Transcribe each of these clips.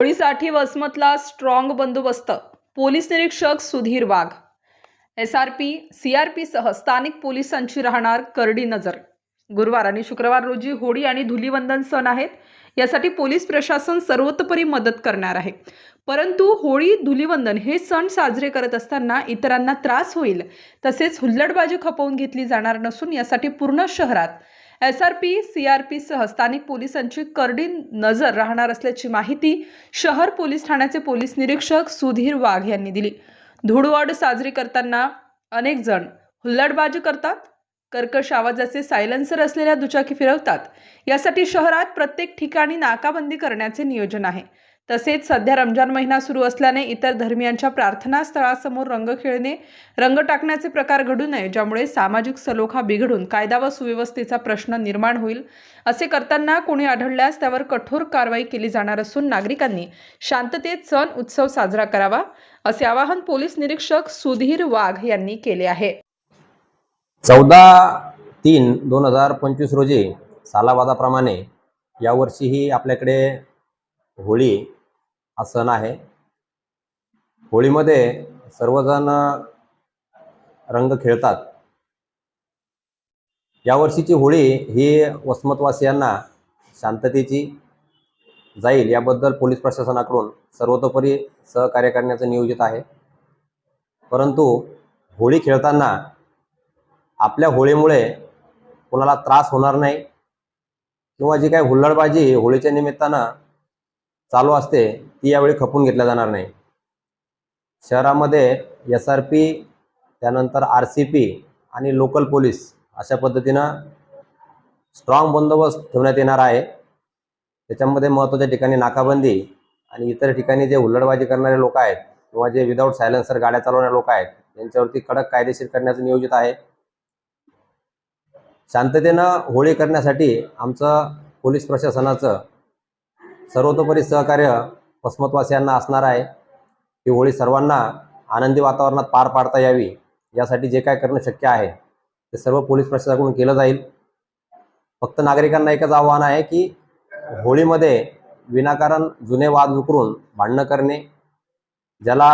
होळीसाठी वसमतला स्ट्रॉंग बंदोबस्त. पोलीस निरीक्षक Sudhir Wagh. S R P C R P सह स्थानिक पोलिसांची राहणार करडी नजर. गुरुवार आणि शुक्रवार रोजी होळी आणि धुलीवंदन सण आहेत. यासाठी पोलीस प्रशासन सर्वतोपरी मदत करणार आहे. परंतु होळी धुलीवंदन हे सण साजरे करत असताना इतरांना त्रास होईल. तसेच हुल्लडबाजी खपवून घेतली जाणार नसून यासाठी पूर्ण शहरात S R P C R P सह स्थानिक पोलिसांची करडी नजर राहणार असल्याची माहिती शहर पोलीस ठाण्याचे पोलीस निरीक्षक सुधीर वाघ यांनी दिली. धुडवड साजरी करताना अनेक जण हुल्लडबाजी करतात कर्कश आवाजाचे सायलेन्सर असलेल्या दुचाकी फिरवतात. यासाठी शहरात प्रत्येक ठिकाणी नाकाबंदी करण्याचे नियोजन आहे. तसेच सध्या रमजान महिना सुरू असल्याने इतर धर्मियांच्या प्रार्थना स्थळासमोर रंग खेळणे रंग टाकण्याचे प्रकार घडू नये ज्यामुळे सामाजिक सलोखा बिघडून कायदा व सुव्यवस्थेचा प्रश्न निर्माण होईल असे करताना कोणी आढळल्यास त्यावर कठोर कारवाई केली जाणार असून नागरिकांनी शांततेत सण उत्सव साजरा करावा असे आवाहन पोलीस निरीक्षक सुधीर वाघ यांनी केले आहे. चौदा तीन दोन हजार पंचवीस रोजी सालावादाप्रमाणे यावर्षीही आपल्याकडे होळी हा सण आहे. होळीमध्ये सर्वजण रंग खेळतात. यावर्षीची होळी ही वसमतवासियांना शांततेची जाईल याबद्दल पोलीस प्रशासनाकडून सर्वतोपरी सहकार्य करण्याचं नियोजित आहे. परंतु होळी खेळताना आपल्या होळीमुळे कोणाला त्रास होणार नाही किंवा जी काही हुल्लडबाजी होळीच्या निमित्तानं चालू असते ती यावेळी खपून घेतल्या जाणार नाही. शहरामध्ये एस आर पी त्यानंतर आर सी पी आणि लोकल पोलीस अशा पद्धतीनं स्ट्रॉंग बंदोबस्त ठेवण्यात येणार आहे. त्याच्यामध्ये महत्त्वाच्या ठिकाणी नाकाबंदी आणि इतर ठिकाणी जे हुल्लडबाजी करणारे लोक आहेत किंवा जे विदाऊट सायलेन्सर गाड्या चालवणारे लोक आहेत त्यांच्यावरती कडक कायदेशीर करण्याचं नियोजित आहे. शांततेनं होळी करण्यासाठी आमचं पोलीस प्रशासनाचं सर्वतोपरी सहकार्य वसमतवासियांना असणार आहे. ही होळी सर्वांना आनंदी वातावरणात पार पाडता यावी यासाठी जे काय करणं शक्य आहे ते सर्व पोलीस प्रशासनाकडून केलं जाईल. फक्त नागरिकांना एकच आव्हान आहे की होळीमध्ये विनाकारण जुने वाद विकरून भांडणं करणे ज्याला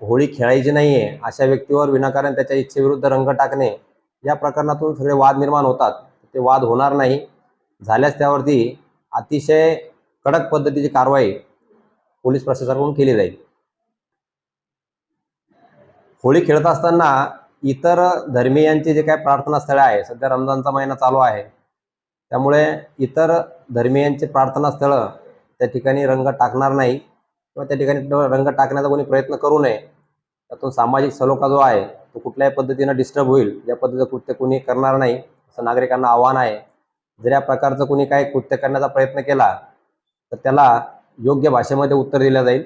होळी खेळायची नाही आहे अशा व्यक्तीवर विनाकारण त्याच्या इच्छेविरुद्ध रंग टाकणे या प्रकरणातून सगळे वाद निर्माण होतात. ते वाद होणार नाही. झाल्यास त्यावरती अतिशय कडक पद्धतीची कारवाई पोलीस प्रशासनाकडून केली जाईल. होळी खेळत असताना इतर धर्मीयांची जे काही प्रार्थना स्थळे आहे सध्या रमजानचा महिना चालू आहे. त्यामुळे इतर धर्मीयांची प्रार्थना स्थळं त्या ठिकाणी रंग टाकणार नाही किंवा त्या ठिकाणी रंग टाकण्याचा कोणी प्रयत्न करू नये. त्यातून सामाजिक सलोखा जो आहे तो कुठल्याही पद्धतीनं डिस्टर्ब होईल. या पद्धतीचं कृत्य कोणी करणार नाही असं नागरिकांना आव्हान आहे. जर या प्रकारचं कोणी काही कृत्य करण्याचा प्रयत्न केला तर त्याला योग्य भाषेमध्ये उत्तर दिलं जाईल.